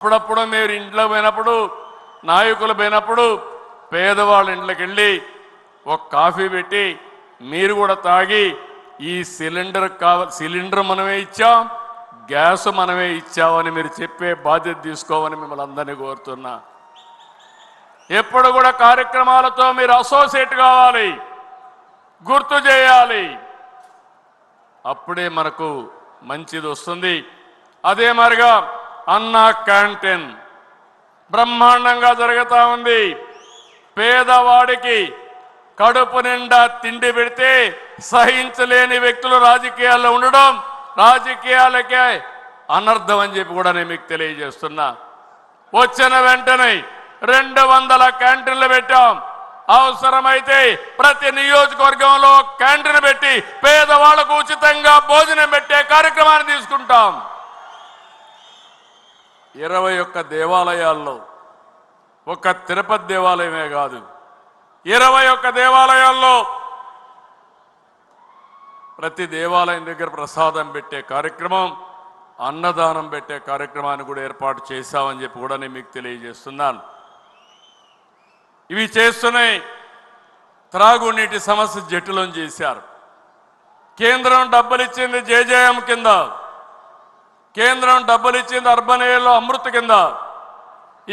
అప్పుడప్పుడు మీరు ఇంట్లో పోయినప్పుడు నాయకులు పోయినప్పుడు పేదవాళ్ళ ఇంట్లోకి వెళ్ళి ఒక కాఫీ పెట్టి మీరు కూడా తాగి ఈ సిలిండర్ కావ సిలిండర్ మనమే ఇచ్చాం గ్యాస్ మనమే ఇచ్చామని మీరు చెప్పే బాధ్యత తీసుకోమని మిమ్మల్ని అందరినీ కోరుతున్నా. ఎప్పుడు కూడా కార్యక్రమాలతో మీరు అసోసియేట్ కావాలి గుర్తు చేయాలి. అప్పుడే మనకు మంచిది వస్తుంది. అదే మరిగా అన్న క్యాంటీన్. బ్రహ్మాండంగా జరుగుతూ ఉంది. పేదవాడికి కడుపు నిండా తిండి పెడితే సహించలేని వ్యక్తులు రాజకీయాల్లో ఉండడం రాజకీయాలకే అనర్థం అని చెప్పి కూడా నేను మీకు తెలియజేస్తున్నా. వచ్చిన వెంటనే రెండు వందల క్యాంటీన్లు పెట్టాం. అవసరమైతే ప్రతి నియోజకవర్గంలో క్యాంటీన్ పెట్టి పేదవాళ్ళకు ఉచితంగా భోజనం పెట్టే కార్యక్రమాన్ని తీసుకుంటాం. ఇరవై ఒక్క దేవాలయాల్లో ఒక తిరుపతి దేవాలయమే కాదు ఇరవై ఒక్క దేవాలయాల్లో ప్రతి దేవాలయం దగ్గర ప్రసాదం పెట్టే కార్యక్రమం అన్నదానం పెట్టే కార్యక్రమాన్ని కూడా ఏర్పాటు చేశామని చెప్పి కూడా నేను మీకు తెలియజేస్తున్నాను. ఇవి చేస్తున్నాయి త్రాగునీటి సమస్య జటిలం చేశారు. కేంద్రం డబ్బులు ఇచ్చింది జేజేఎం కింద. కేంద్రం డబ్బులు ఇచ్చింది అర్బన్ ఏరియాలో అమృత్ కింద.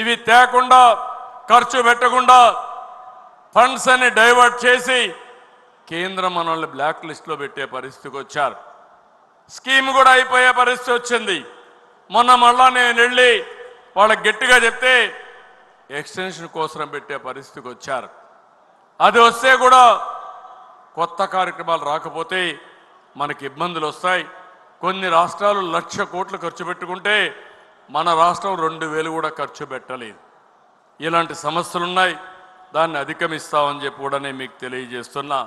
ఇవి తేకుండా ఖర్చు పెట్టకుండా ఫండ్స్ అన్ని డైవర్ట్ చేసి కేంద్రం మనల్ని బ్లాక్ లిస్ట్లో పెట్టే పరిస్థితికి వచ్చారు. స్కీమ్ కూడా అయిపోయే పరిస్థితి వచ్చింది. మొన్న మళ్ళా నేను వెళ్ళి వాళ్ళకి గట్టిగా చెప్తే ఎక్స్టెన్షన్ కోసం పెట్టే పరిస్థితికి వచ్చారు. అది వస్తే కూడా కొత్త కార్యక్రమాలు రాకపోతే మనకి ఇబ్బందులు వస్తాయి. కొన్ని రాష్ట్రాలు లక్ష కోట్లు ఖర్చు పెట్టుకుంటే మన రాష్ట్రం రెండు వేలు కూడా ఖర్చు పెట్టలేదు. ఇలాంటి సమస్యలు ఉన్నాయి దాన్ని అధిగమిస్తామని చెప్పి కూడా నేను మీకు తెలియజేస్తున్నా.